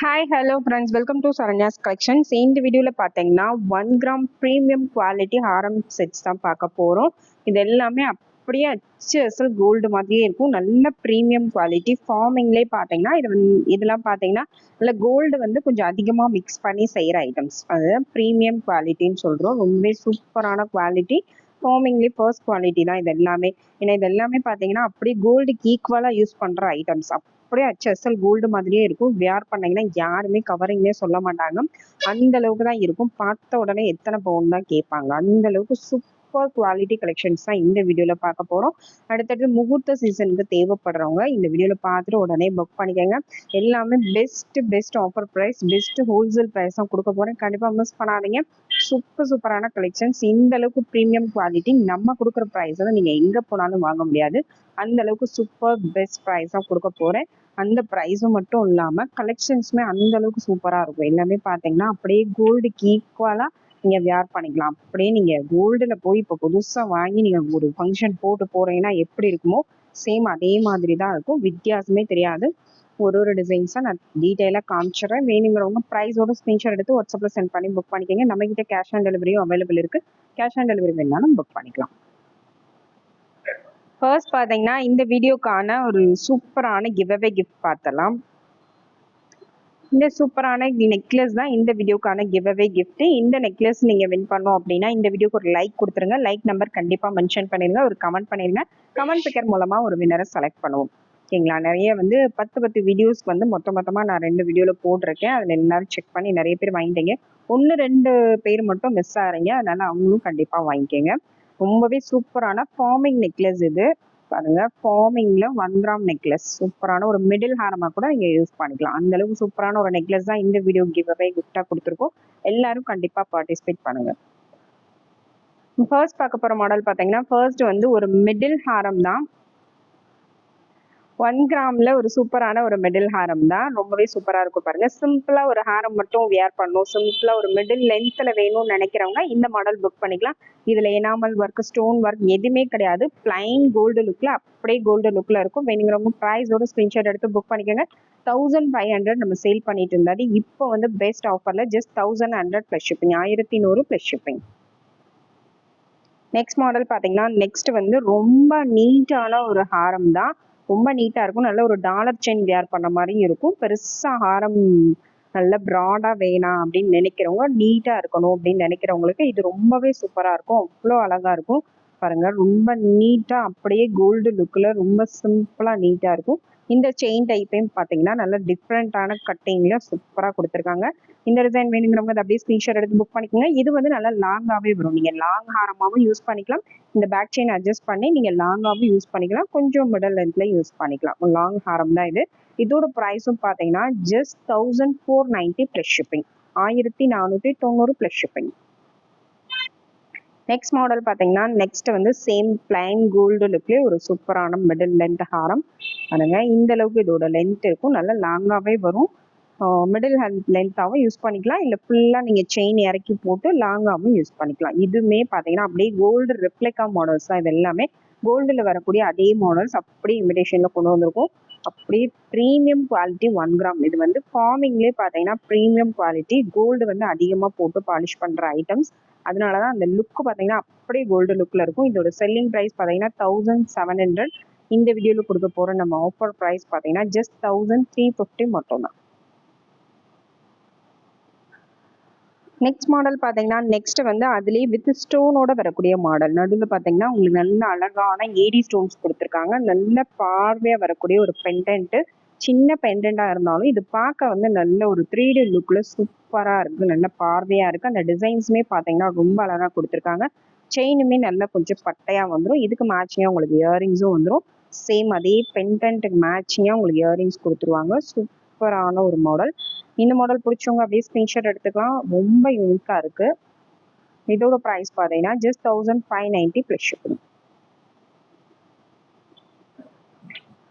Hi hello friends welcome to Saranya's collections இந்த வீடியோவில் பார்த்தீங்கன்னா one gram premium quality haram sets தான் பார்க்க போகிறோம் இது எல்லாமே அப்படியே அச்சு அசல் கோல்டு மாதிரியே இருக்கும் நல்ல ப்ரீமியம் குவாலிட்டி ஃபார்மிங்லேயே பார்த்தீங்கன்னா இது வந்து இதெல்லாம் பார்த்தீங்கன்னா நல்ல கோல்டு வந்து கொஞ்சம் அதிகமாக மிக்ஸ் பண்ணி செய்கிற ஐட்டம்ஸ் அது ப்ரீமியம் குவாலிட்டின்னு சொல்கிறோம் ரொம்பவே சூப்பரான குவாலிட்டி ஃபார்மிங்லேயே ஃபர்ஸ்ட் குவாலிட்டி தான் இது எல்லாமே ஏன்னா இது எல்லாமே பார்த்தீங்கன்னா அப்படியே கோல்டுக்கு ஈக்குவலாக யூஸ் பண்ணுற ஐட்டம்ஸ் அப்படியே ஹெச்எஸ்எல் கோல்டு மாதிரியே இருக்கும். வேர் பண்ணீங்கன்னா யாருமே கவரிங்னே சொல்ல மாட்டாங்க. அந்த அளவுக்கு தான் இருக்கும். பார்த்த உடனே எத்தனை பவுன் தான் கேட்பாங்க. அந்த அளவுக்கு சூப்பர் குவாலிட்டி கலெக்ஷன்ஸ் தான் இந்த வீடியோவில் பார்க்க போகிறோம் அடுத்தடுத்து முகூர்த்த சீசனுக்கு தேவைப்படுறவங்க இந்த வீடியோவில் பார்த்துட்டு உடனே புக் பண்ணிக்கோங்க. எல்லாமே best best offer price best wholesale price தான் கொடுக்க போகிறேன் கண்டிப்பாக மிஸ் பண்ணாதீங்க. சூப்பர் சூப்பரான கலெக்ஷன்ஸ் இந்த அளவுக்கு ப்ரீமியம் குவாலிட்டி நம்ம கொடுக்குற ப்ரைஸ் தான் நீங்கள் எங்கே போனாலும் வாங்க முடியாது. அந்த அளவுக்கு சூப்பர் பெஸ்ட் ப்ரைஸ் தான் கொடுக்க போகிறேன் அந்த ப்ரைஸும் மட்டும் இல்லாமல் கலெக்ஷன்ஸுமே அந்த அளவுக்கு சூப்பராக இருக்கும். எல்லாமே பார்த்தீங்கன்னா அப்படியே கோல்டுக்கு ஈக்குவலாக நீங்கள் வியர் பண்ணிக்கலாம். அப்படியே நீங்கள் கோல்டுல போய் இப்போ புதுசாக வாங்கி நீங்கள் ஒரு ஃபங்க்ஷன் போட்டு போகிறீங்கன்னா எப்படி இருக்குமோ சேம் அதே மாதிரி தான் இருக்கும். வித்தியாசமே தெரியாது. ஒரு ஒரு டிசைன்ஸாக நான் டீட்டெயிலாக காமிச்சிடுறேன். வேணுங்கிறவங்க ப்ரைஸோட ஸ்க்ரீன்ஷாட் எடுத்து வாட்ஸ்அப்பில் சென்ட் பண்ணி புக் பண்ணிக்கோங்க. நம்மக்கிட்ட கேஷ் ஆன் டெலிவரியும் அவைலபிள் இருக்குது கேஷ் ஆன் டெலிவரி வேணாலும் புக் பண்ணிக்கலாம். ஃபர்ஸ்ட் பார்த்தீங்கன்னா இந்த வீடியோக்கான ஒரு சூப்பரான கிவ்அவே கிஃப்ட் பார்த்தலாம் இந்த சூப்பரான நெக்லஸ் தான் இந்த வீடியோக்கான கிவ்அவே கிஃப்ட் இந்த நெக்லஸ் நீங்க வின் பண்ணோம் அப்படின்னா இந்த வீடியோக்கு ஒரு லைக் கொடுத்துருங்க. லைக் நம்பர் கண்டிப்பா மென்ஷன் பண்ணிருங்க. ஒரு கமெண்ட் பண்ணிருங்க. கமெண்ட் பிக்கர் மூலமா ஒரு வினரை செலக்ட் பண்ணுவோம். ஓகேங்களா நிறைய வந்து பத்து பத்து வீடியோஸ் வந்து மொத்த மொத்தமாக நான் ரெண்டு வீடியோவில் போட்டிருக்கேன். அதில் எல்லாரும் செக் பண்ணி நிறைய பேர் வாங்கிட்டீங்க. ஒன்று ரெண்டு பேர் மட்டும் மிஸ் ஆகிறீங்க அதனால அவங்களும் கண்டிப்பாக வாங்கிக்கோங்க. ரொம்பவே சூப்பரான ஃபார்மிங் நெக்லஸ் இது. பாருங்க. ஃபார்மிங்ல ஒன் கிராம் நெக்லஸ் சூப்பரான ஒரு மிடில் ஹாரமா கூட நீங்க யூஸ் பண்ணிக்கலாம். அந்த அளவுக்கு சூப்பரான ஒரு நெக்லஸ் தான் இந்த வீடியோ கிவ் அவே கிஃப்டா கொடுத்துருக்கோம். எல்லாரும் கண்டிப்பா பார்ட்டிசிபேட் பண்ணுங்க. ஃபர்ஸ்ட் பார்க்க போற மாடல் பாத்தீங்கன்னா ஃபர்ஸ்ட் வந்து ஒரு மிடில் ஹாரம் தான். ஒன் கிராம்ல ஒரு சூப்பரான ஒரு மிடில் ஹாரம் தான். ரொம்பவே சூப்பரா இருக்கும் பாருங்க. சிம்பிளா ஒரு ஹாரம் மட்டும் வியர் பண்ணும் சிம்பிளா ஒரு மிடில் லென்த்ல வேணும்னு நினைக்கிறவங்க இந்த மாடல் புக் பண்ணிக்கலாம். இதுல எனாமல் ஒர்க் ஸ்டோன் ஒர்க் எதுவுமே கிடையாது. பிளைன் கோல்டு லுக்ல அப்படியே கோல்டு லுக்ல இருக்கும். வேணுங்கிறவங்க ப்ரைஸோட ஸ்கிரீன்ஷாட் எடுத்து புக் பண்ணிக்கோங்க. தௌசண்ட் ஃபைவ் ஹண்ட்ரட் நம்ம சேல் பண்ணிட்டு இருந்தாரு இப்போ வந்து பெஸ்ட் ஆஃபர்ல just thousand hundred plus shipping ஆயிரத்தி நூறு பிளஸ் ஷிப்பிங் நெக்ஸ்ட் மாடல் பார்த்தீங்கன்னா நெக்ஸ்ட் வந்து ரொம்ப நீட்டான ஒரு ஹாரம் தான். ரொம்ப நீட்டாக இருக்கும். நல்ல ஒரு டாலர் செயின் வியர் பண்ண மாதிரியும் இருக்கும். பெருசாக ஹாரம் நல்ல ப்ராடாக வேணாம் அப்படின்னு நினைக்கிறவங்க நீட்டாக இருக்கணும் அப்படின்னு நினைக்கிறவங்களுக்கு இது ரொம்பவே சூப்பராக இருக்கும். அவ்வளோ அழகாக இருக்கும். பாருங்க ரொம்ப நீட்டாக அப்படியே கோல்டு லுக்கில் ரொம்ப சிம்பிளாக நீட்டாக இருக்கும். இந்த செயின் டைப்பையும் பார்த்தீங்கன்னா நல்ல டிஃப்ரெண்ட்டான கட்டிங்கில் சூப்பராக கொடுத்துருக்காங்க. இந்த டிசைன் வேணுங்கிறவங்க அதை அப்படியே ஸ்க்ரீன்ஷாட் எடுத்து புக் பண்ணிக்கோங்க. இது வந்து நல்லா லாங்காகவே வரும். நீங்கள் லாங் ஹாரமாகவும் யூஸ் பண்ணிக்கலாம். இந்த பேக் செயின் அட்ஜஸ்ட் பண்ணி நீங்கள் லாங்காகவும் யூஸ் பண்ணிக்கலாம். கொஞ்சம் மிடல் லென்த்தில் யூஸ் பண்ணிக்கலாம். லாங் ஹாரம் தான் இது. இதோட ப்ரைஸும் பார்த்தீங்கன்னா just thousand four ninety plus shipping ஆயிரத்தி நானூற்றி தொண்ணூறு ப்ளஸ் ஷிப்பிங் நெக்ஸ்ட் மாடல் பார்த்தீங்கன்னா நெக்ஸ்ட் வந்து சேம் பிளைன் கோல்டு லுக்லேயே ஒரு சூப்பரான மிடில் லென்த் ஹாரம். பாருங்க இந்த அளவுக்கு இதோட லென்த் இருக்கும். நல்லா லாங்காகவே வரும். மிடில் லென்த்தாகவும் யூஸ் பண்ணிக்கலாம். இல்லை ஃபுல்லாக நீங்கள் செயின் இறக்கி போட்டு லாங்காகவும் யூஸ் பண்ணிக்கலாம். இதுவுமே பார்த்தீங்கன்னா அப்படியே கோல்டு ரிப்ளிகா மாடல்ஸ் தான் இது எல்லாமே. கோல்டில் வரக்கூடிய அதே மாடல்ஸ் அப்படியே இமிடேஷனில் கொண்டு வந்திருக்கும். அப்படியே ப்ரீமியம் குவாலிட்டி ஒன் கிராம் இது வந்து ஃபார்மிங்லேயே பார்த்தீங்கன்னா ப்ரீமியம் குவாலிட்டி கோல்டு வந்து அதிகமாக போட்டு பாலிஷ் பண்ணுற ஐட்டம்ஸ் அதனால தான் அந்த லுக் பார்த்தீங்கன்னா அப்படியே கோல்டு லுக்கில் இருக்கும். இதோட செல்லிங் ப்ரைஸ் பார்த்தீங்கன்னா தௌசண்ட் செவன் ஹண்ட்ரட் இந்த வீடியோவில் கொடுக்க போகிற நம்ம ஆஃபர் ப்ரைஸ் பார்த்தீங்கன்னா ஜஸ்ட் தௌசண்ட் த்ரீ ஃபிஃப்டி மட்டும்தான். நெக்ஸ்ட் மாடல் பார்த்தீங்கன்னா நெக்ஸ்ட் வந்து அதுலேயே வித் ஸ்டோனோட வரக்கூடிய மாடல் நடுவில் பார்த்தீங்கன்னா உங்களுக்கு நல்ல அழகான ஏடி ஸ்டோன்ஸ் கொடுத்துருக்காங்க. நல்ல பார்வையாக வரக்கூடிய ஒரு பெண்டன்ட்டு சின்ன பெண்டண்டாக இருந்தாலும் இது பார்க்க வந்து நல்ல ஒரு த்ரீ டி லுக்கில் சூப்பராக இருக்குது நல்ல பார்வையாக இருக்குது அந்த டிசைன்ஸுமே பார்த்தீங்கன்னா ரொம்ப அழகாக கொடுத்துருக்காங்க. செயினுமே நல்லா கொஞ்சம் பட்டையாக வந்துடும் இதுக்கு மேட்சிங்காக உங்களுக்கு இயரிங்ஸும் வந்துடும் சேம் அதே பெண்டன்ட்டுக்கு மேட்சிங்காக உங்களுக்கு இயரிங்ஸ் கொடுத்துருவாங்க. சூப்பரான ஒரு மாடல் இந்த மாடல் பிடிச்சவங்க அப்படியே ஸ்க்ரீன்ஷாட் எடுத்துக்கலாம். ரொம்ப யூனிக்காக இருக்குது இதோட ப்ரைஸ் பார்த்தீங்கன்னா just thousand five ninety plus shipping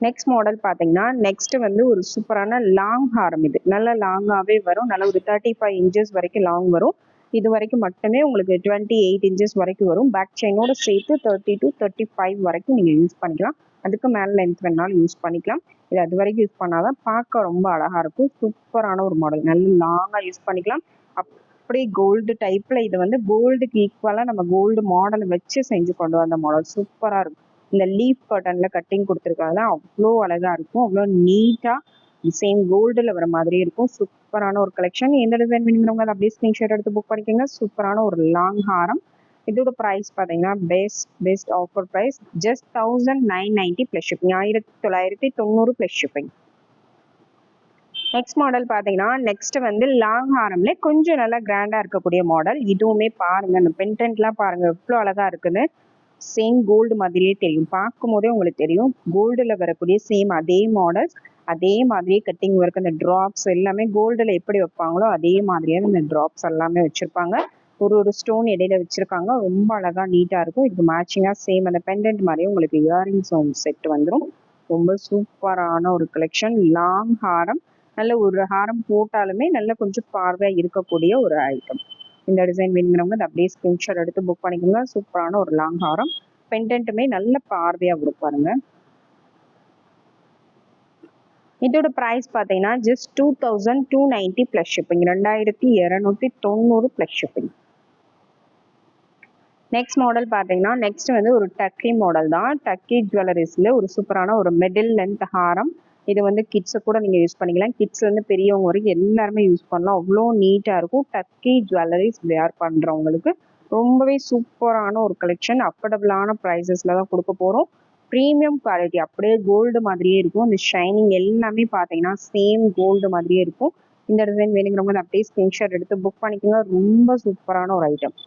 next model பார்த்தீங்கன்னா நெக்ஸ்ட் வந்து ஒரு சூப்பரான லாங் ஹாரம் இது. நல்ல லாங்காகவே வரும். நல்ல ஒரு தேர்ட்டி ஃபைவ் இன்ச்சஸ் வரைக்கும் லாங் வரும். இது வரைக்கும் மட்டுமே உங்களுக்கு டுவெண்ட்டி எயிட் இன்ச்சஸ் வரைக்கும் வரும். பேக் செயினோட சேர்த்து தேர்ட்டி டு தேர்ட்டி ஃபைவ் வரைக்கும் நீங்கள் யூஸ் பண்ணிக்கலாம். அதுக்கு மேலே லென்த் வேணாலும் யூஸ் பண்ணிக்கலாம். இது அது வரைக்கும் யூஸ் பண்ணாதான் பார்க்க ரொம்ப அழகாக இருக்கும். சூப்பரான ஒரு மாடல் நல்ல லாங்காக யூஸ் பண்ணிக்கலாம். அப்படியே கோல்டு டைப்பில் இது வந்து கோல்டுக்கு ஈக்குவலாக நம்ம கோல்டு மாடல் வச்சு செஞ்சு கொண்டு வந்த மாடல் சூப்பராக இருக்கும். இந்த லீஃப் பட்டன்ல கட்டிங் கொடுத்துருக்காங்க அவ்வளோ அழகா இருக்கும். அவ்வளோ நீட்டா சேம் கோல்டில் வர மாதிரி இருக்கும். சூப்பரான ஒரு கலெக்ஷன் எந்த டிசைன் வேணுங்கிறவங்க அதை அப்படியே ஸ்கிரீன்ஷாட் எடுத்து புக் பண்ணிக்கோங்க. சூப்பரான ஒரு லாங் ஹாரம் இதோட ப்ரைஸ் பார்த்தீங்கன்னா best best offer price just thousand nine ninety plus shipping ஆயிரத்தி தொள்ளாயிரத்தி தொண்ணூறு ப்ளஸ் ஷிப்பிங் நெக்ஸ்ட் மாடல் பார்த்தீங்கன்னா நெக்ஸ்ட் வந்து லாங் ஹாரம்ல கொஞ்சம் நல்லா கிராண்டாக இருக்கக்கூடிய மாடல் இதுவுமே பாருங்க இந்த பென்டென்ட்லாம் பாருங்க எவ்வளோ அழகா இருக்குன்னு சேம் கோல்டு மாதிரியே தெரியும். பார்க்கும் போதே உங்களுக்கு தெரியும். கோல்டில் வரக்கூடிய சேம் அதே மாடல்ஸ் அதே மாதிரியே கட்டிங் ஒர்க் அந்த ட்ராப்ஸ் எல்லாமே கோல்டில் எப்படி வைப்பாங்களோ அதே மாதிரியே அந்த ட்ராப்ஸ் எல்லாமே வச்சுருப்பாங்க. ஒரு ஒரு ஸ்டோன் இடையில வச்சிருக்காங்க. ரொம்ப அழகா நீட்டா இருக்கும். இதுக்கு மேட்சிங்கா சேம் அந்த பெண்டன்ட் மாதிரியே உங்களுக்கு இயரிங்ஸ் செட் வந்துடும் ரொம்ப சூப்பரான ஒரு கலெக்ஷன் லாங் ஹாரம் நல்ல ஒரு ஹாரம் போட்டாலுமே நல்ல கொஞ்சம் பார்வையா இருக்கக்கூடிய ஒரு ஐட்டம் இந்த டிசைன் வேணுங்கிறவங்க அதை அப்படியே ஸ்கிரீன்ஷாட் எடுத்து புக் பண்ணிக்கோங்க. சூப்பரான ஒரு லாங் ஹாரம். பெண்டன்ட்டுமே நல்ல பார்வையா கொடுப்பாருங்க இதோட ப்ரைஸ் பார்த்தீங்கன்னா just two thousand two ninety plus shipping ரெண்டாயிரத்தி இரநூத்தி தொண்ணூறு ப்ளஸ் ஷிப்பிங் நெக்ஸ்ட் மாடல் பார்த்தீங்கன்னா நெக்ஸ்ட் வந்து ஒரு டக்கி மாடல் தான். டக்கி ஜுவல்லரிஸில் ஒரு சூப்பரான ஒரு மிடில் லென்த் ஹாரம். இது வந்து கிட்ஸை கூட நீங்கள் யூஸ் பண்ணிக்கலாம். கிட்ஸ்லேருந்து பெரியவங்க வரைக்கும் எல்லாருமே யூஸ் பண்ணலாம். அவ்வளோ நீட்டாக இருக்கும். டக்கி ஜுவல்லரிஸ் வேர் பண்ணுறவங்களுக்கு ரொம்பவே சூப்பரான ஒரு கலெக்ஷன் அஃபர்டபுளான ப்ரைஸஸில் தான் கொடுக்க போகிறோம் ப்ரீமியம் குவாலிட்டி அப்படியே கோல்டு மாதிரியே இருக்கும். இந்த ஷைனிங் எல்லாமே பார்த்தீங்கன்னா சேம் கோல்டு மாதிரியே இருக்கும். இந்த டிசைன் வேணுங்கிறவங்க அப்படியே ஸ்கிரீன்ஷாட் எடுத்து புக் பண்ணிக்கோங்க. ரொம்ப சூப்பரான ஒரு ஐட்டம்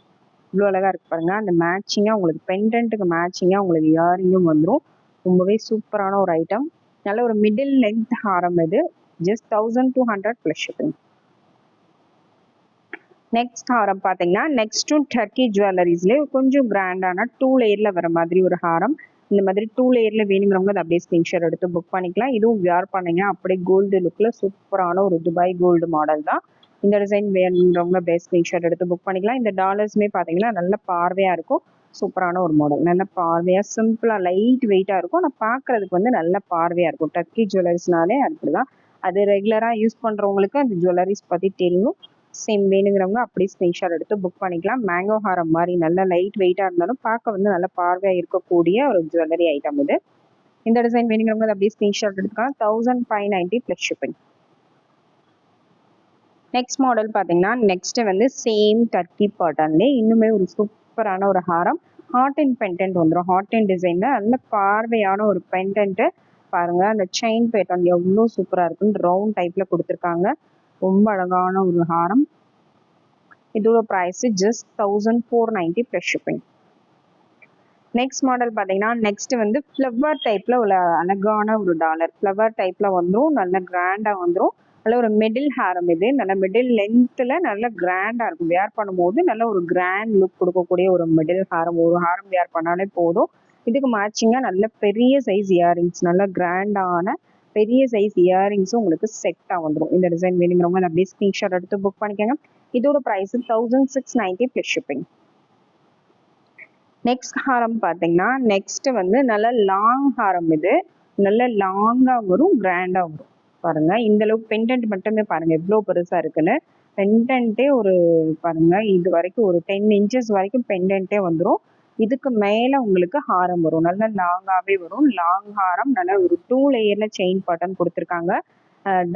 இவ்வளோ அழகாக இருக்கு பாருங்க. அந்த மேட்சிங்காக உங்களுக்கு பெண்டன்ட்டுக்கு மேட்சிங்காக உங்களுக்கு இயரிங்கும் வந்துடும் ரொம்பவே சூப்பரான ஒரு ஐட்டம் நல்ல ஒரு மிடில் லென்த் ஹாரம் இது. Just thousand two hundred plus shipping next ஹாரம் பார்த்தீங்கன்னா நெக்ஸ்ட்டும் டர்க்கி ஜுவல்லரிஸ்லேயே கொஞ்சம் கிராண்டான டூ லேயரில் வர மாதிரி ஒரு ஹாரம். இந்த மாதிரி டூ லேயரில் வேணுங்கிறவங்க அதை அப்படியே ஸ்கிரீன்ஷாட் எடுத்து புக் பண்ணிக்கலாம். இதுவும் வியர் பண்ணீங்க அப்படியே கோல்டு லுக்கில் சூப்பரான ஒரு துபாய் கோல்டு மாடல் தான். இந்த டிசைன் வேணுங்கிறவங்க பெஸ்ட் ஸ்க்ரீன்ஷாட் எடுத்து புக் பண்ணிக்கலாம். இந்த டாலர்ஸுமே பார்த்தீங்கன்னா நல்ல பார்வையாக இருக்கும். சூப்பரான ஒரு மாடல் நல்ல பார்வையாக சிம்பிளாக லைட் வெயிட்டாக இருக்கும். ஆனால் பார்க்குறதுக்கு வந்து நல்ல பார்வையாக இருக்கும். டர்க்கி ஜுவல்லரிஸ்னாலே அப்படி தான் அது ரெகுலராக யூஸ் பண்ணுறவங்களுக்கு அந்த ஜுவல்லரிஸ் பற்றி தெரியும். சேம் வேணுங்கிறவங்க அப்படியே ஸ்க்ரீன்ஷாட் எடுத்து புக் பண்ணிக்கலாம். மேங்கோ ஹாரம் மாதிரி நல்ல லைட் வெயிட்டாக இருந்தாலும் பார்க்க வந்து நல்ல பார்வையாக இருக்கக்கூடிய ஒரு ஜுவல்லரி ஐட்டம் இது. இந்த டிசைன் வேணுங்கிறவங்க அப்படியே ஸ்க்ரீன்ஷாட் எடுத்துக்கலாம். Thousand five ninety plus shipping next model பார்த்தீங்கன்னா நெக்ஸ்ட் வந்து சேம் டர்க்கி பாட்டன்லே இன்னுமே ஒரு சூப்பரான ஒரு ஹாரம். ஹாட் அண்ட் பென்டென்ட் வந்துடும் ஹாட் அண்ட் டிசைனில் நல்ல பார்வையான ஒரு பென்டென்ட்டு பாருங்க. அந்த செயின் பேட்டன் எவ்வளோ சூப்பராக இருக்குன்னு ரவுண்ட் டைப்பில் கொடுத்துருக்காங்க. ரொம்ப அழகான ஒரு ஹாரம். இதோட price just thousand four ninety plus shipping next model பார்த்தீங்கன்னா நெக்ஸ்ட் வந்து ஃப்ளவர் டைப்பில் உள்ள அழகான ஒரு டாலர் ஃப்ளவர் டைப்பில் வந்துடும் நல்ல கிராண்டாக வந்துடும் நல்ல ஒரு மிடில் ஹேரம் இது. நல்ல மிடில் லென்த்தில் நல்ல கிராண்டாக இருக்கும். வேர் பண்ணும்போது நல்ல ஒரு கிராண்ட் லுக் கொடுக்கக்கூடிய ஒரு மிடில் ஹாரம் ஒரு ஹாரம் வேர் பண்ணாலே போதும். இதுக்கு மேட்சிங்காக நல்ல பெரிய சைஸ் இயரிங்ஸ் நல்ல கிராண்டான பெரிய சைஸ் இயரிங்ஸும் உங்களுக்கு செட்டாக வந்துடும் இந்த டிசைன் வேணுங்கிறவங்க அதை அப்படியே ஸ்க்ரீன்ஷாட் எடுத்து புக் பண்ணிக்கோங்க. இதோட price thousand six ninety plus shipping next ஹாரம் பார்த்தீங்கன்னா நெக்ஸ்ட் வந்து நல்ல லாங் ஹாரம் இது. நல்ல லாங்காக வரும் கிராண்டாக வரும். பாருங்க. இந்த அளவுக்கு பெண்டன்ட் மட்டுமே பாருங்க. எவ்வளோ பெருசா இருக்குன்னு. பெண்டன்ட்டே ஒரு பாருங்க இது வரைக்கும் ஒரு டென் இன்ச்சஸ் வரைக்கும் பெண்டன்ட்டே வந்துடும் இதுக்கு மேல உங்களுக்கு ஹாரம் வரும். நல்ல லாங்காவே வரும். லாங் ஹாரம் நல்ல ஒரு டூ லேயர்ல செயின் பட்டன் கொடுத்துருக்காங்க.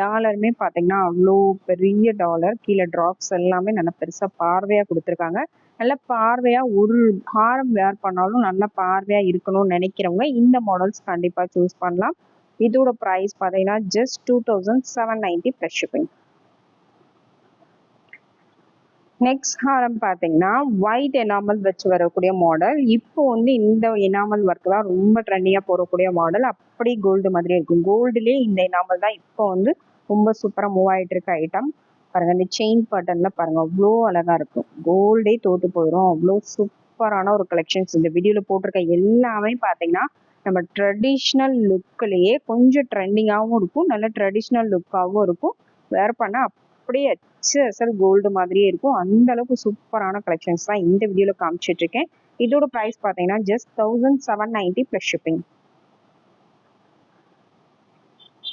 டாலருமே பார்த்தீங்கன்னா அவ்வளோ பெரிய டாலர் கீழே ட்ராப்ஸ் எல்லாமே நல்லா பெருசாக பார்வையாக கொடுத்துருக்காங்க. நல்லா பார்வையாக ஒரு ஹாரம் வேர் பண்ணாலும் நல்லா பார்வையாக இருக்கணும்னு நினைக்கிறவங்க இந்த மாடல்ஸ் கண்டிப்பாக சூஸ் பண்ணலாம். இதோட ப்ரைஸ் பார்த்தீங்கன்னா just two thousand seven ninety plus shipping next ஹாரம் பார்த்தீங்கன்னா ஒயிட் எனாமல் வச்சு வரக்கூடிய மாடல் இப்போ வந்து இந்த எனாமல் ஒர்க் தான் ரொம்ப ட்ரெண்டிங்காக போகக்கூடிய மாடல் அப்படி கோல்டு மாதிரி இருக்கும். கோல்டுலேயே இந்த எனாமல் தான் இப்போ வந்து ரொம்ப சூப்பராக மூவ் ஆகிட்டு இருக்க ஐட்டம் பாருங்க இந்த செயின் பட்டன்ல பாருங்க அவ்வளோ அழகா இருக்கும். கோல்டே தோத்து போயிடும் அவ்வளோ சூப்பரான ஒரு கலெக்ஷன்ஸ் இந்த வீடியோவில் போட்டிருக்க எல்லாமே பார்த்தீங்கன்னா நம்ம ட்ரெடிஷ்னல் லுக்கிலேயே கொஞ்சம் ட்ரெண்டிங்காகவும் இருக்கும். நல்ல ட்ரெடிஷ்னல் லுக்காகவும் இருக்கும். வேர் பண்ண அப்படியே அச்சு அசல் கோல்டு மாதிரியே இருக்கும். அந்த அளவுக்கு சூப்பரான கலெக்ஷன்ஸ் தான் இந்த வீடியோவில் காமிச்சிட்டு இருக்கேன் இதோட ப்ரைஸ் பார்த்தீங்கன்னா just thousand seven ninety plus shipping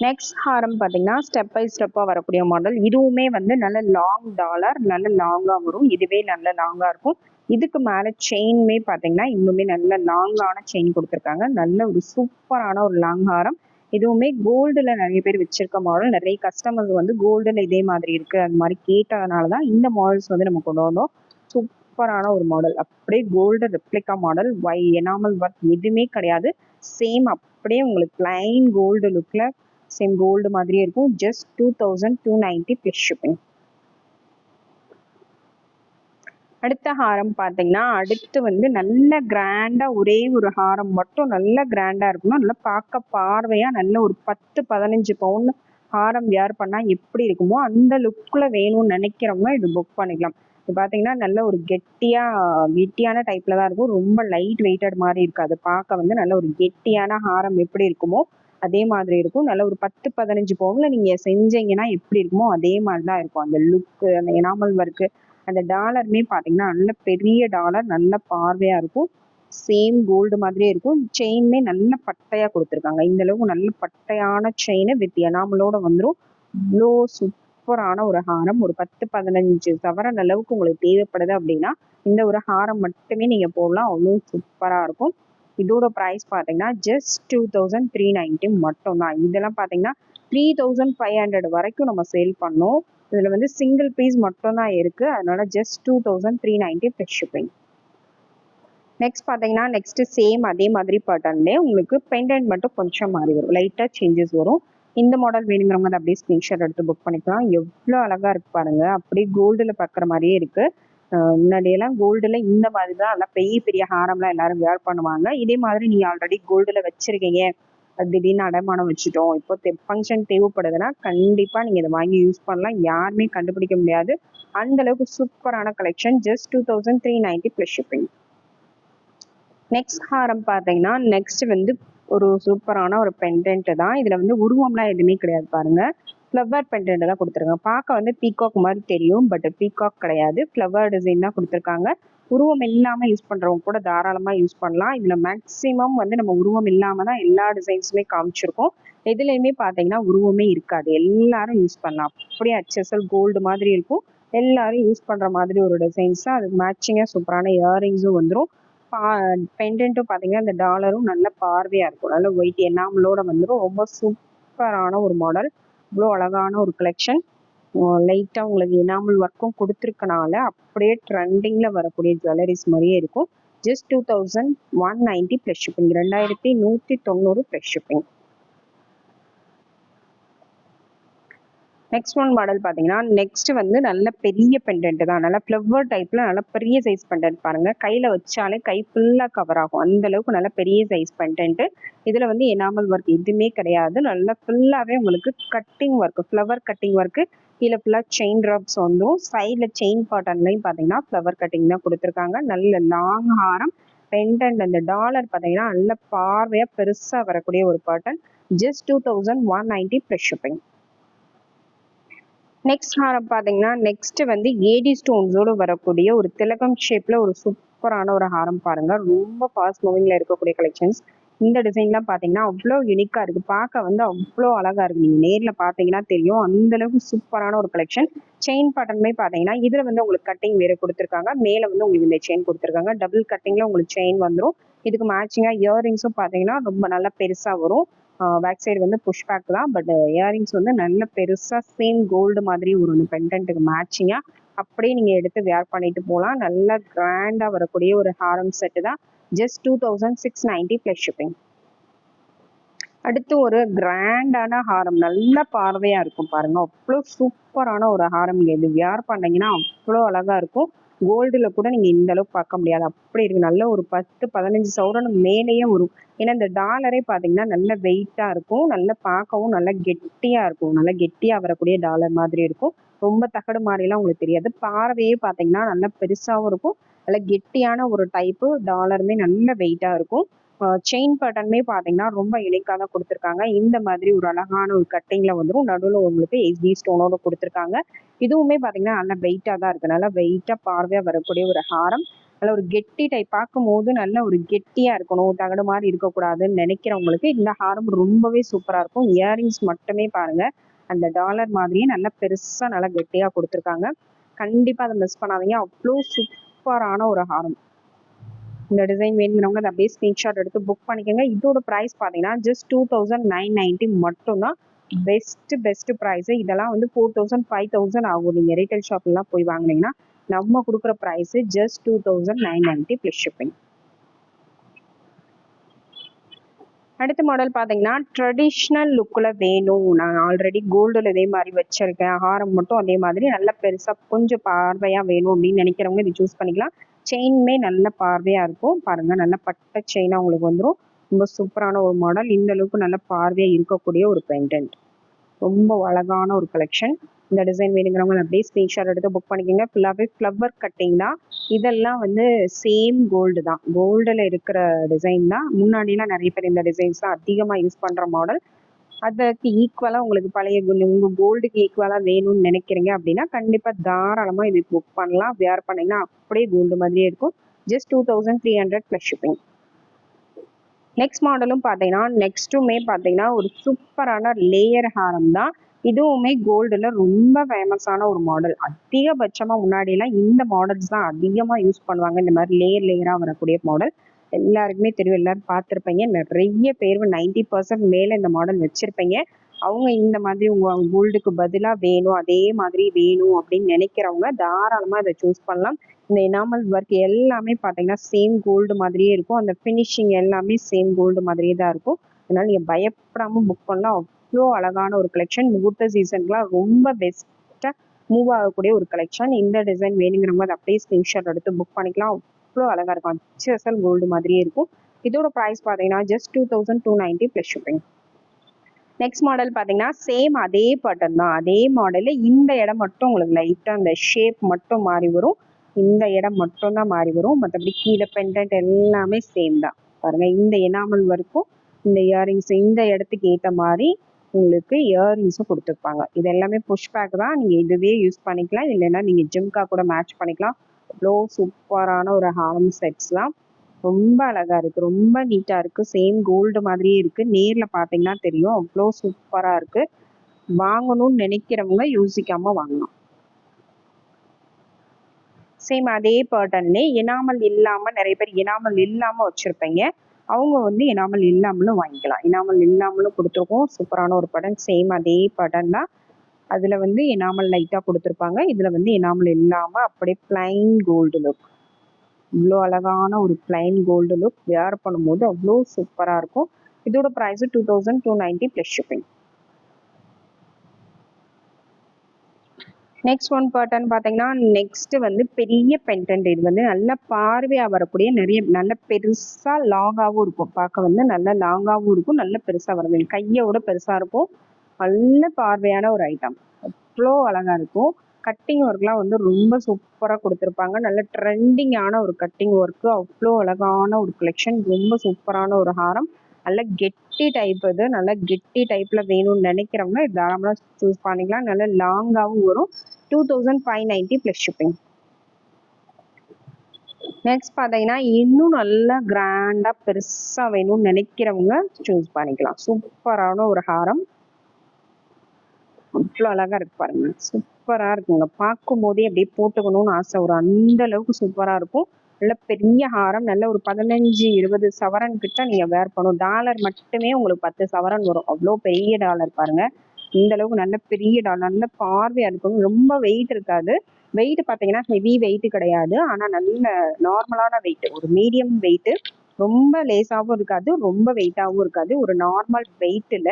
next ஹாரம் பார்த்தீங்கன்னா ஸ்டெப் பை ஸ்டெப்பாக வரக்கூடிய மாடல் இதுவுமே வந்து நல்ல லாங் டாலர் நல்ல லாங்காக வரும். இதுவே நல்ல லாங்காக இருக்கும். இதுக்கு மேலே செயின்மே பார்த்தீங்கன்னா இன்னுமே நல்ல லாங்கான செயின் கொடுத்துருக்காங்க. நல்ல ஒரு சூப்பரான ஒரு லாங் ஹாரம் இதுவுமே கோல்டில் நிறைய பேர் வச்சிருக்க மாடல் நிறைய கஸ்டமர்ஸ் வந்து கோல்டில் இதே மாதிரி இருக்கு. அந்த மாதிரி கேட்டதுனால தான் இந்த மாடல்ஸ் வந்து நம்ம கொண்டு வந்தோம். சூப்பரான ஒரு மாடல் அப்படியே கோல்டு ரெப்ளிகா மாடல் வை எனாமல் ஒர்க் எதுவுமே கிடையாது. சேம் அப்படியே உங்களுக்கு பிளைன் கோல்டு லுக்கில் சேம் கோல்டு மாதிரியே இருக்கும். Just two thousand two ninety plus shipping அடுத்த ஹாரம் பார்த்தீங்கன்னா அடுத்து வந்து நல்ல கிராண்டா ஒரே ஒரு ஹாரம் மட்டும் நல்ல கிராண்டா இருக்கணும். நல்லா பார்க்க பார்வையா நல்ல ஒரு பத்து பதினஞ்சு பவுன் ஹாரம் வியார் பண்ணா எப்படி இருக்குமோ அந்த லுக்ல வேணும்னு நினைக்கிறவங்க இது புக் பண்ணிக்கலாம். இது பார்த்தீங்கன்னா நல்ல ஒரு கெட்டியா கெட்டியான டைப்ல தான் இருக்கும். ரொம்ப லைட் வெயிட்டட் மாதிரி இருக்காது. பார்க்க வந்து நல்ல ஒரு கெட்டியான ஹாரம் எப்படி இருக்குமோ அதே மாதிரி இருக்கும். நல்ல ஒரு பத்து பதினஞ்சு பவுன்ல நீங்க செஞ்சீங்கன்னா எப்படி இருக்குமோ அதே மாதிரி தான் இருக்கும். அந்த லுக்கு அந்த எனாமல் ஒர்க்கு அந்த டாலருமே பார்த்தீங்கன்னா நல்ல பெரிய டாலர் நல்ல பார்வையா இருக்கும். சேம் கோல்டு மாதிரியே இருக்கும். செயின்மே நல்ல பட்டையா கொடுத்துருக்காங்க. இந்த அளவுக்கு நல்ல பட்டையான செயின் வித் எனாமலோட வந்துடும் இவ்வளோ சூப்பரான ஒரு ஹாரம். ஒரு பத்து பதினஞ்சு சவரன் அளவுக்கு உங்களுக்கு தேவைப்படுது அப்படின்னா இந்த ஒரு ஹாரம் மட்டுமே நீங்க போடலாம். அவ்வளோ சூப்பரா இருக்கும். இதோட ப்ரைஸ் பார்த்தீங்கன்னா just two thousand three ninety மட்டும்தான். இதெல்லாம் பார்த்தீங்கன்னா த்ரீ தௌசண்ட் ஃபைவ் ஹண்ட்ரட் வரைக்கும் நம்ம சேல் பண்ணோம். இதில் வந்து சிங்கிள் பீஸ் மட்டும் தான் இருக்குது அதனால just two thousand three ninety plus shipping next பார்த்தீங்கன்னா நெக்ஸ்ட்டு சேம் அதே மாதிரி பேட்டர்ன்லேயே உங்களுக்கு பெண்டன்ட் மட்டும் கொஞ்சம் மாறி வரும். லைட்டாக சேஞ்சஸ் வரும். இந்த மாடல் வேணுங்கிறவங்க அதை அப்படியே ஸ்க்ரீன்ஷாட் எடுத்து புக் பண்ணிக்கலாம். எவ்வளோ அழகாக இருக்கு பாருங்கள் அப்படியே கோல்டில் பார்க்குற மாதிரியே இருக்குது முன்னாடியெல்லாம் கோல்டில் இந்த மாதிரி தான் நல்லா பெரிய பெரிய ஹாரம்லாம் எல்லாரும் வேர் பண்ணுவாங்க. இதே மாதிரி நீங்கள் ஆல்ரெடி கோல்டில் வச்சுருக்கீங்க. திடீர்னு அடமானம் வச்சுட்டோம். இப்போ ஃபங்க்ஷன் தேவைப்படுதுன்னா கண்டிப்பாக நீங்கள் இதை வாங்கி யூஸ் பண்ணலாம். யாருமே கண்டுபிடிக்க முடியாது. அந்த அளவுக்கு சூப்பரான collection just two thousand three ninety plus shipping next ஹாரம் பார்த்தீங்கன்னா நெக்ஸ்ட் வந்து ஒரு சூப்பரான ஒரு பெண்டன்ட் தான். இதில் வந்து உருவம்லாம் எதுவுமே கிடையாது பாருங்க. ஃப்ளவர் பெண்டன்ட் தான் கொடுத்துருக்காங்க. பார்க்க வந்து பீகாக் மாதிரி தெரியும் பட் பீகாக் கிடையாது. ஃப்ளவர் டிசைன் தான் கொடுத்துருக்காங்க. உருவம் இல்லாமல் யூஸ் பண்ணுறவங்க கூட தாராளமாக யூஸ் பண்ணலாம். இதில் மேக்ஸிமம் வந்து நம்ம உருவம் இல்லாமல் தான் எல்லா டிசைன்ஸுமே காமிச்சிருக்கோம். எதுலேயுமே பார்த்தீங்கன்னா உருவமே இருக்காது. எல்லாரும் யூஸ் பண்ணலாம். அப்படியே ஹெச்எஸ்எல் கோல்டு மாதிரி இருக்கும். எல்லாரும் யூஸ் பண்ணுற மாதிரி ஒரு டிசைன்ஸ் தான். அதுக்கு மேட்சிங்காக சூப்பரான இயரிங்ஸும் வந்துடும் பா பெண்டன்ட்டும் பார்த்தீங்கன்னா இந்த டாலரும் நல்ல பார்வையாக இருக்கும். நல்ல ஒயிட் என்னாமலோட வந்துடும் ரொம்ப சூப்பரான ஒரு மாடல் இவ்வளோ அழகான ஒரு கலெக்ஷன் லைட்டாக உங்களுக்கு எனாமல் ஒர்க்கும் கொடுத்துருக்கனால அப்படியே ட்ரெண்டிங்கில் வரக்கூடிய ஜுவல்லரிஸ் மாதிரியே இருக்கும். Just two thousand one ninety plus shipping ரெண்டாயிரத்தி நூற்றி தொண்ணூறு plus shipping next one model பார்த்தீங்கன்னா நெக்ஸ்ட் வந்து நல்ல பெரிய பெண்டன்ட் தான். நல்லா ஃப்ளவர் டைப்பில் நல்ல பெரிய சைஸ் பெண்டன்ட் பாருங்கள் கையில் வச்சாலே கை ஃபுல்லாக கவர் ஆகும். அந்த அளவுக்கு நல்ல பெரிய சைஸ் பெண்டன்ட்டு இதில் வந்து எனாமல் ஒர்க் எதுவுமே கிடையாது. நல்லா ஃபுல்லாகவே உங்களுக்கு cutting work flower cutting work கீழே ஃபுல்லாக செயின் ட்ராப்ஸ் வந்துடும் சைடில் செயின் பாட்டன்லையும் பார்த்தீங்கன்னா ஃப்ளவர் கட்டிங் தான் கொடுத்துருக்காங்க. நல்ல லாங் ஹாரம் பெண்டன்ட் அந்த டாலர் பார்த்தீங்கன்னா நல்ல பார்வையாக பெருசாக வரக்கூடிய ஒரு pattern just two thousand one ninety plus shipping next ஹாரம் பார்த்தீங்கன்னா நெக்ஸ்ட் வந்து ஏடி ஸ்டோன்ஸோடு வரக்கூடிய ஒரு திலகம் ஷேப்பில் ஒரு சூப்பரான ஒரு ஹாரம் பாருங்க. ரொம்ப ஃபாஸ்ட் மூவிங்கில் இருக்கக்கூடிய கலெக்ஷன்ஸ் இந்த டிசைன்லாம் பார்த்தீங்கன்னா அவ்வளோ யூனிக்காக இருக்குது பார்க்க வந்து அவ்வளோ அழகாக இருக்குது நீங்கள் நேரில் பார்த்தீங்கன்னா தெரியும். அந்தளவுக்கு சூப்பரான ஒரு கலெக்ஷன் செயின் பேட்டர்னுமே பார்த்தீங்கன்னா இதில் வந்து உங்களுக்கு கட்டிங் வேறு கொடுத்துருக்காங்க. மேலே வந்து உங்களுக்கு இந்த செயின் கொடுத்துருக்காங்க. டபுள் கட்டிங்கில் உங்களுக்கு செயின் வந்துடும் இதுக்கு மேட்சிங்காக இயரிங்ஸும் பார்த்தீங்கன்னா ரொம்ப நல்லா பெருசாக வரும். பேக் சைடு வந்து புஷ் பேக் தான். பட் இயரிங்ஸ் வந்து நல்ல பெருசாக சேம் கோல்டு மாதிரி ஒரு பெண்டன்ட்டுக்கு மேட்சிங்காக அப்படியே நீங்கள் எடுத்து வேர் பண்ணிட்டு போகலாம் நல்லா கிராண்டாக வரக்கூடிய ஒரு ஹாரம் செட்டு தான். Just two thousand six ninety plus shipping அடுத்து ஒரு கிராண்டான ஹாரம் நல்ல பார்வையாக இருக்கும் பாருங்க. அவ்வளோ சூப்பரான ஒரு ஹாரம். இது வியார் பண்ணீங்கன்னா அவ்வளோ அழகாக இருக்கும். கோல்டில் கூட நீங்கள் இந்த அளவுக்கு பார்க்க முடியாது. அப்படி இருக்கு. நல்ல ஒரு பத்து பதினஞ்சு சௌரனும் மேலேயே வரும். ஏன்னா இந்த டாலரே பார்த்தீங்கன்னா நல்ல வெயிட்டாக இருக்கும். நல்ல பார்க்கவும் நல்ல கெட்டியாக இருக்கும். நல்ல கெட்டியாக வரக்கூடிய டாலர் மாதிரி இருக்கும். ரொம்ப தகடு மாதிரிலாம் உங்களுக்கு தெரியாது. பார்வையே பார்த்தீங்கன்னா நல்லா பெருசாகவும் இருக்கும். நல்ல கெட்டியான ஒரு டைப்பு டாலருமே நல்ல வெயிட்டாக இருக்கும். செயின் பேட்டர்னுமே பார்த்தீங்கன்னா ரொம்ப யூனிக்காக தான் கொடுத்துருக்காங்க. இந்த மாதிரி ஒரு அழகான ஒரு கட்டிங்கில் வந்துடும் நடுவில் உங்களுக்கு எஸ்டி ஸ்டோனோட கொடுத்துருக்காங்க. இதுவுமே பார்த்தீங்கன்னா நல்ல வெயிட்டாக தான் இருக்குது நல்லா வெயிட்டாக பார்வையாக வரக்கூடிய ஒரு ஹாரம். நல்ல ஒரு கெட்டி டைப் பார்க்கும்போது நல்ல ஒரு கெட்டியாக இருக்கணும். தகடு மாதிரி இருக்கக்கூடாதுன்னு நினைக்கிறவங்களுக்கு இந்த ஹாரம் ரொம்பவே சூப்பராக இருக்கும். இயரிங்ஸ் மட்டுமே பாருங்கள் அந்த டாலர் மாதிரியே நல்லா பெருசாக நல்லா கெட்டியாக கொடுத்துருக்காங்க. கண்டிப்பாக அதை மிஸ் பண்ணாதீங்க. அவ்வளோ சூப் சூப்பரான ஒரு ஹாரம். இந்த டிசைன் வேணுங்கிறவங்க அதை அப்படியே ஸ்க்ரீன்ஷாட் எடுத்து புக் பண்ணிக்கோங்க. இதோட ப்ரைஸ் பார்த்தீங்கன்னா just two thousand nine ninety மட்டும்தான். பெஸ்ட் பெஸ்ட் ப்ரைஸ் இதெல்லாம் வந்து ஃபோர் தௌசண்ட் ஃபைவ் தௌசண்ட் ஆகும். நீங்கள் ரீட்டைல் ஷாப்லாம் போய் வாங்கினீங்கன்னா நம்ம கொடுக்குற price just two thousand nine ninety plus shipping அடுத்த மாடல் பார்த்தீங்கன்னா ட்ரெடிஷ்னல் லுக்கில் வேணும். நான் ஆல்ரெடி கோல்டில் இதே மாதிரி வச்சுருக்கேன். ஹாரம் மட்டும் அதே மாதிரி நல்ல பெருசாக கொஞ்சம் பார்வையாக வேணும் அப்படின்னு நினைக்கிறவங்க இது சூஸ் பண்ணிக்கலாம். செயினுமே நல்ல பார்வையாக இருக்கும். பாருங்கள் நல்ல பட்டை செயினாக உங்களுக்கு வந்துடும் ரொம்ப சூப்பரான ஒரு மாடல் இந்த அளவுக்கு நல்ல பார்வையாக இருக்கக்கூடிய ஒரு பெண்டன்ட் ரொம்ப அழகான ஒரு கலெக்ஷன் இந்த டிசைன் வேணுங்கிறவங்க அப்படியே ஸ்க்ரீன்ஷாட் எடுத்து புக் பண்ணிக்கோங்க. ஃபுல்லாகவே ஃப்ளவர் கட்டிங் தான். இதெல்லாம் வந்து சேம் கோல்டு தான். கோல்டில் இருக்கிற டிசைன் தான். முன்னாடிலாம் நிறைய பேர் இந்த டிசைன்ஸ் தான் அதிகமாக யூஸ் பண்ணுற மாடல் அதுக்கு ஈக்குவலாக உங்களுக்கு பழைய உங்கள் கோல்டுக்கு ஈக்குவலாக வேணும்னு நினைக்கிறீங்க அப்படின்னா கண்டிப்பாக தாராளமாக இது புக் பண்ணலாம். வேர் பண்ணிங்கன்னா அப்படியே கோல்டு மாதிரியே இருக்கும். Just two thousand three hundred plus shipping next மாடலும் பார்த்தீங்கன்னா நெக்ஸ்ட்டுமே பார்த்தீங்கன்னா ஒரு சூப்பரான லேயர் ஹாரம் தான். இதுவுமே கோல்டில் ரொம்ப ஃபேமஸான ஒரு மாடல் அதிகபட்சமாக முன்னாடியெல்லாம் இந்த மாடல்ஸ் தான் அதிகமாக யூஸ் பண்ணுவாங்க. இந்த மாதிரி லேயர் லேயராக வரக்கூடிய மாடல் எல்லாருக்குமே தெரியும். எல்லாரும் பார்த்துருப்பீங்க. நிறைய பேர் நைன்டி பர்சன்ட் மேலே இந்த மாடல் வச்சுருப்பீங்க. அவங்க இந்த மாதிரி உங்கள் கோல்டுக்கு பதிலாக வேணும் அதே மாதிரி வேணும் அப்படின்னு நினைக்கிறவங்க தாராளமாக இதை சூஸ் பண்ணலாம். இந்த எனாமல் ஒர்க் எல்லாமே பார்த்தீங்கன்னா சேம் கோல்டு மாதிரியே இருக்கும். அந்த ஃபினிஷிங் எல்லாமே சேம் கோல்டு மாதிரியே தான் இருக்கும். அதனால நீங்கள் பயப்படாமல் புக் பண்ணலாம். அவ்வளோ அழகான ஒரு கலெக்ஷன் முகூர்த்த சீசனுக்குலாம் ரொம்ப பெஸ்ட்டாக மூவ் ஆகக்கூடிய ஒரு கலெக்ஷன் இந்த டிசைன் வேணுங்கிறவங்க அதை அப்படியே ஸ்க்ரீன்ஷாட் எடுத்து புக் பண்ணிக்கலாம். அவ்வளோ அழகாக இருக்கும். அச்சு கோல்டு மாதிரியே இருக்கும். இதோட ப்ரைஸ் பார்த்தீங்கன்னா just two thousand two ninety plus shipping next model பார்த்தீங்கன்னா சேம் அதே பட்டன் தான். அதே மாடலில் இந்த இடம் மட்டும் உங்களுக்கு லைட்டாக அந்த ஷேப் மட்டும் மாறி வரும். இந்த இடம் மட்டும் தான் மாறி வரும். மற்றபடி கீழே பெண்டன்ட் எல்லாமே சேம் தான். பாருங்கள் இந்த எனாமல் வரைக்கும் இந்த இயரிங்ஸ் இந்த இடத்துக்கு ஏற்ற மாதிரி உங்களுக்கு இயரிங்ஸும் கொடுத்துருப்பாங்க. இது எல்லாமே புஷ் பேக் தான். நீங்கள் இதுவே யூஸ் பண்ணிக்கலாம். இல்லைன்னா நீங்கள் ஜிம்கா கூட மேட்ச் பண்ணிக்கலாம். அவ்வளோ சூப்பரான ஒரு ஹார்ம் செட்ஸ் தான். ரொம்ப அழகா இருக்கு. ரொம்ப நீட்டா இருக்கு. சேம் கோல்டு மாதிரியே இருக்கு. நேர்ல பாத்தீங்கன்னா தெரியும். அவ்வளோ சூப்பரா இருக்கு. வாங்கணும்னு நினைக்கிறவங்க யோசிக்காம வாங்கலாம். சேம் அதே பேட்டர்ன்லேயே எனாமல் இல்லாம நிறைய பேர் எனாமல் இல்லாம வச்சிருப்பீங்க. அவங்க வந்து எனாமல் இல்லாமலும் வாங்கிக்கலாம். எனாமல் இல்லாமலும் கொடுத்துருக்கோம். சூப்பரான ஒரு படம். சேம் அதே படம் தான். அதுல வந்து எனாமல் லைட்டா கொடுத்துருப்பாங்க. இதுல வந்து எனாமல் இல்லாம அப்படியே பிளைன் கோல்டு லுக் இவ்வளோ அழகான ஒரு பிளைன் கோல்டு லுக் வேர் பண்ணும்போது அவ்வளோ சூப்பராக இருக்கும். இதோட price two thousand two ninety plus shipping next one pattern பார்த்தீங்கன்னா நெக்ஸ்ட் வந்து பெரிய பென்டென்ட் இது வந்து நல்ல பார்வையாக வரக்கூடிய நிறைய நல்ல பெருசாக லாங்காகவும் இருக்கும். பார்க்க வந்து நல்ல லாங்காகவும் இருக்கும் நல்ல பெருசாக வரும் கையோட பெருசாக இருக்கும். நல்ல பார்வையான ஒரு ஐட்டம் அவ்வளோ அழகாக இருக்கும். கட்டிங் ஒர்க்லாம் வந்து ரொம்ப சூப்பராக கொடுத்துருப்பாங்க. நல்ல ட்ரெண்டிங்கான ஒரு கட்டிங் ஒர்க்கு அவ்வளோ அழகான ஒரு கலெக்ஷன் ரொம்ப சூப்பரான ஒரு ஹாரம். நல்ல கெட்டி டைப் இது. நல்ல கெட்டி டைப்பில் வேணும்னு நினைக்கிறவங்க தாராளமாக சூஸ் பண்ணிக்கலாம். நல்ல லாங்காகவும் வரும். Two thousand five ninety plus shipping next பார்த்தீங்கன்னா இன்னும் நல்லா கிராண்டாக பெருசாக வேணும்னு நினைக்கிறவங்க சூஸ் பண்ணிக்கலாம். சூப்பரான ஒரு ஹாரம். அவ்வளோ அழகாக இருக்கு பாருங்க. சூப்பராக இருக்குங்க. பார்க்கும் போதே அப்படியே போட்டுக்கணும்னு ஆசை. ஒரு அந்த அளவுக்கு சூப்பராக இருக்கும். நல்ல பெரிய ஹாரம். நல்ல ஒரு பதினஞ்சு இருபது சவரன் கிட்ட நீங்கள் வேர் பண்ணும் டாலர் மட்டுமே உங்களுக்கு பத்து சவரன் வரும். அவ்வளோ பெரிய டாலர் பாருங்க. இந்த அளவுக்கு நல்ல பெரிய டாலர் நல்ல பார்வையாக இருக்கும் ரொம்ப வெயிட் இருக்காது. வெயிட் பார்த்தீங்கன்னா ஹெவி வெயிட் கிடையாது. ஆனால் நல்ல நார்மலான வெயிட் ஒரு மீடியம் வெயிட்டு ரொம்ப லேசாகவும் இருக்காது ரொம்ப வெயிட்டாகவும் இருக்காது. ஒரு நார்மல் வெயிட்டில்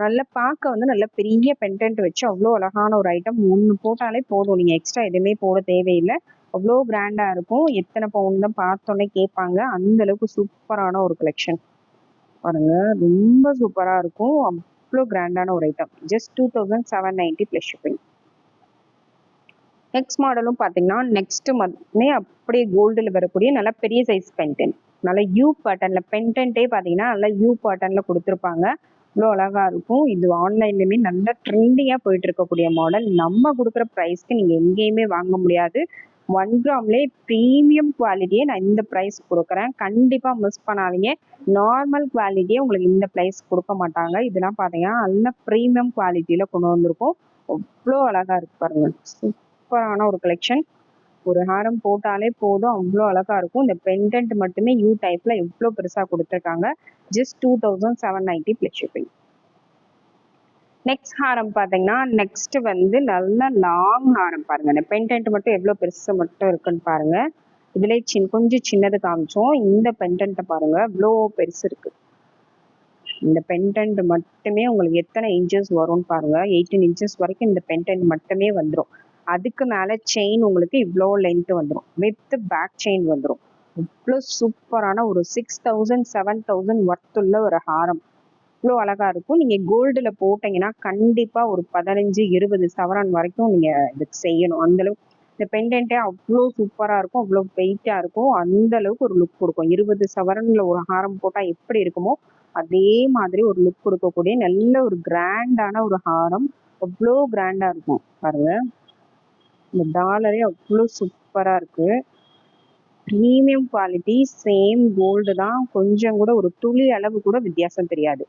நல்ல பார்க்க வந்து நல்ல பெரிய பென்டென்ட் வச்சு அவ்வளோ அழகான ஒரு ஐட்டம் ஒன்று போட்டாலே போதும். நீங்கள் எக்ஸ்ட்ரா எதுவுமே போட தேவையில்லை. அவ்வளோ கிராண்டாக இருக்கும். எத்தனை பவுன் தான் பார்த்தோன்னே கேட்பாங்க. அந்த அளவுக்கு சூப்பரான ஒரு கலெக்ஷன் பாருங்க ரொம்ப சூப்பராக இருக்கும். அவ்வளோ கிராண்டான ஒரு item just two thousand seven ninety plus shipping next மாடலும் பார்த்தீங்கன்னா நெக்ஸ்ட் மந்த்னே அப்படியே கோல்டில் வரக்கூடிய நல்ல பெரிய சைஸ் பென்டென்ட் நல்லா யூ பேட்டர்னில் பென்டென்ட்டே பார்த்தீங்கன்னா நல்லா யூ பேட்டர்னில் கொடுத்துருப்பாங்க. இவ்வளோ அழகாக இருக்கும். இது ஆன்லைன்லையுமே நல்ல ட்ரெண்டிங்காக போயிட்டு இருக்கக்கூடிய மாடல் நம்ம கொடுக்குற ப்ரைஸ்க்கு நீங்கள் எங்கேயுமே வாங்க முடியாது. ஒன் கிராம்லே ப்ரீமியம் குவாலிட்டியே நான் இந்த ப்ரைஸ் கொடுக்குறேன். கண்டிப்பாக மிஸ் பண்ணாதீங்க. நார்மல் குவாலிட்டியே உங்களுக்கு இந்த ப்ரைஸ் கொடுக்க மாட்டாங்க. இதெல்லாம் பார்த்தீங்கன்னா நல்ல ப்ரீமியம் குவாலிட்டியில் கொண்டு வந்திருக்கும். அவ்வளோ அழகாக இருக்கு பாருங்க. சூப்பரான ஒரு கலெக்ஷன் ஒரு ஹாரம் போட்டாலே போதும். அவ்வளோ அழகாக இருக்கும். இந்த பெண்டன்ட் மட்டுமே யூ டைப்பில் எவ்வளோ பெருசாக கொடுத்துருக்காங்க. Just two thousand seven ninety plus shipping next ஹாரம் பார்த்தீங்கன்னா நெக்ஸ்ட் வந்து நல்ல லாங் ஹாரம் பாருங்க. இந்த மட்டும் எவ்வளோ பெருசு மட்டும் இருக்குன்னு பாருங்க. இதுல சின் கொஞ்சம் சின்னது காமிச்சோம். இந்த பென்டென்ட்டை பாருங்க. இவ்வளோ பெருசு இருக்கு. இந்த பென்டென்ட் மட்டுமே உங்களுக்கு எத்தனை இன்ச்சஸ் வரும்னு பாருங்க. எயிட்டீன் இன்ச்சஸ் வரைக்கும் இந்த பென்டென்ட் மட்டுமே வந்துடும் அதுக்கு மேலே செயின் உங்களுக்கு இவ்வளோ லென்த் வந்துடும் வித் பேக் செயின் வந்துடும் இவ்வளோ சூப்பரான ஒரு சிக்ஸ் தௌசண்ட் செவன் தௌசண்ட் ஒர்த்துள்ள ஒரு ஹாரம். அவ்வளோ அழகா இருக்கும். நீங்க கோல்டுல போட்டீங்கன்னா கண்டிப்பா ஒரு பதினஞ்சு இருபது சவரன் வரைக்கும் நீங்க இதுக்கு செய்யணும். அந்த அளவுக்கு இந்த பெண்டென்ட்டே அவ்வளோ சூப்பராக இருக்கும் அவ்வளோ வெயிட்டாக இருக்கும். அந்த அளவுக்கு ஒரு லுக் கொடுக்கும். இருபது சவரனில் ஒரு ஹாரம் போட்டால் எப்படி இருக்குமோ அதே மாதிரி ஒரு லுக் கொடுக்கக்கூடிய நல்ல ஒரு கிராண்டான ஒரு ஹாரம் அவ்வளோ கிராண்டாக இருக்கும். பாருங்க. இந்த டாலரே அவ்வளோ சூப்பராக இருக்கு. ப்ரீமியம் குவாலிட்டி சேம் கோல்டு தான். கொஞ்சம் கூட ஒரு துளி அளவு கூட வித்தியாசம் தெரியாது.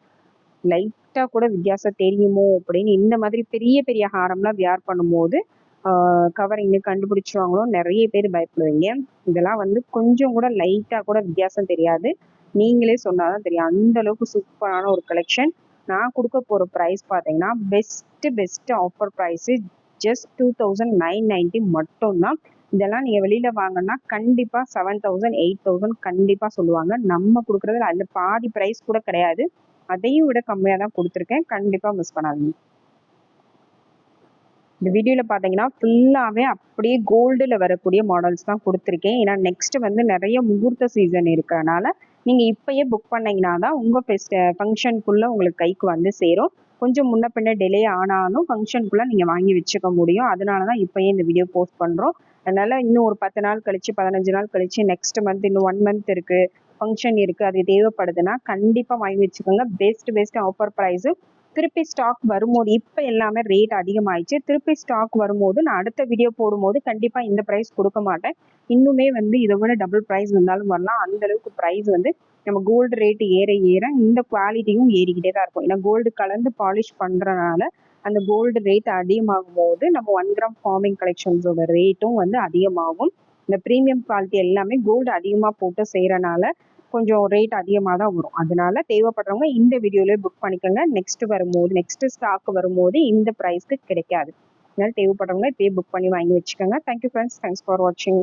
லைட்டாக கூட வித்தியாசம் தெரியுமோ அப்படின்னு இந்த மாதிரி பெரிய பெரிய ஹாரம்லாம் வியார் பண்ணும்போது கவரிங் கண்டுபிடிச்சிருவாங்களோ நிறைய பேர் பயப்படுவீங்க. இதெல்லாம் வந்து கொஞ்சம் கூட லைட்டாக கூட வித்தியாசம் தெரியாது. நீங்களே சொன்னாதான் தெரியும். அந்த அளவுக்கு சூப்பரான ஒரு கலெக்ஷன் நான் கொடுக்க போகிற ப்ரைஸ் பார்த்தீங்கன்னா best best offer price just two thousand nine ninety மட்டும்தான். இதெல்லாம் நீங்கள் வெளியில் வாங்கினா கண்டிப்பாக செவன் தௌசண்ட் எயிட் தௌசண்ட் கண்டிப்பாக சொல்லுவாங்க. நம்ம கொடுக்குறதுல அதில் பாதி ப்ரைஸ் கூட கிடையாது. அதையும் விட கம்மியாக தான் கொடுத்துருக்கேன். கண்டிப்பாக மிஸ் பண்ணாதீங்க. இந்த வீடியோவில் பார்த்தீங்கன்னா ஃபுல்லாகவே அப்படியே கோல்டுல வரக்கூடிய மாடல்ஸ் தான் கொடுத்துருக்கேன். ஏன்னா நெக்ஸ்ட் வந்து நிறைய முகூர்த்த சீசன் இருக்கிறனால நீங்கள் இப்பயே புக் பண்ணிங்கன்னா தான் உங்க ஃபெஸ்ட் ஃபங்க்ஷனுக்குள்ளே உங்களுக்கு கைக்கு வந்து சேரும். கொஞ்சம் முன்ன பின்ன டிலே ஆனாலும் ஃபங்க்ஷனுக்குள்ளே நீங்கள் வாங்கி வச்சுக்க முடியும். அதனால தான் இப்போயே இந்த வீடியோ போஸ்ட் பண்ணுறோம் அதனால் இன்னும் ஒரு பத்து நாள் கழிச்சு பதினஞ்சு நாள் கழிச்சு நெக்ஸ்ட் மந்த் இன்னும் ஒன் மந்த் இருக்கு. ஃபங்க்ஷன் இருக்குது அது தேவைப்படுதுன்னா கண்டிப்பாக வாங்கி வச்சுக்கோங்க. பெஸ்ட் பெஸ்ட் ஆஃபர் ப்ரைஸு திருப்பி ஸ்டாக் வரும்போது இப்போ எல்லாமே ரேட் அதிகமாயிடுச்சு. திருப்பி ஸ்டாக் வரும்போது நான் அடுத்த வீடியோ போடும்போது கண்டிப்பாக இந்த ப்ரைஸ் கொடுக்க மாட்டேன். இன்னுமே வந்து இதை விட டபுள் ப்ரைஸ் வந்தாலும் வரலாம். அந்த அளவுக்கு ப்ரைஸ் வந்து நம்ம கோல்டு ரேட்டு ஏற ஏற இந்த குவாலிட்டியும் ஏறிக்கிட்டே தான் இருக்கும். ஏன்னா கோல்டு கலந்து பாலிஷ் பண்ணுறனால அந்த கோல்டு ரேட் அதிகமாகும் போது நம்ம ஒன் கிராம் ஃபார்மிங் கலெக்ஷன்ஸோட ரேட்டும் வந்து அதிகமாகும். இந்த ப்ரீமியம் குவாலிட்டி எல்லாமே கோல்டு அதிகமாக போட்டு செய்கிறனால கொஞ்சம் ரேட் அதிகமாக தான் வரும். அதனால தேவைப்படுறவங்க இந்த வீடியோலேயே புக் பண்ணிக்கோங்க. நெக்ஸ்ட் வரும்போது நெக்ஸ்ட் ஸ்டாக் வரும்போது இந்த ப்ரைஸ்க்கு கிடைக்காது. அதனால தேவைப்படுறவங்க இப்பயே புக் பண்ணி வாங்கி வச்சுக்கோங்க. தேங்க்யூ ஃப்ரெண்ட்ஸ் தேங்க்ஸ் ஃபார் வாட்சிங்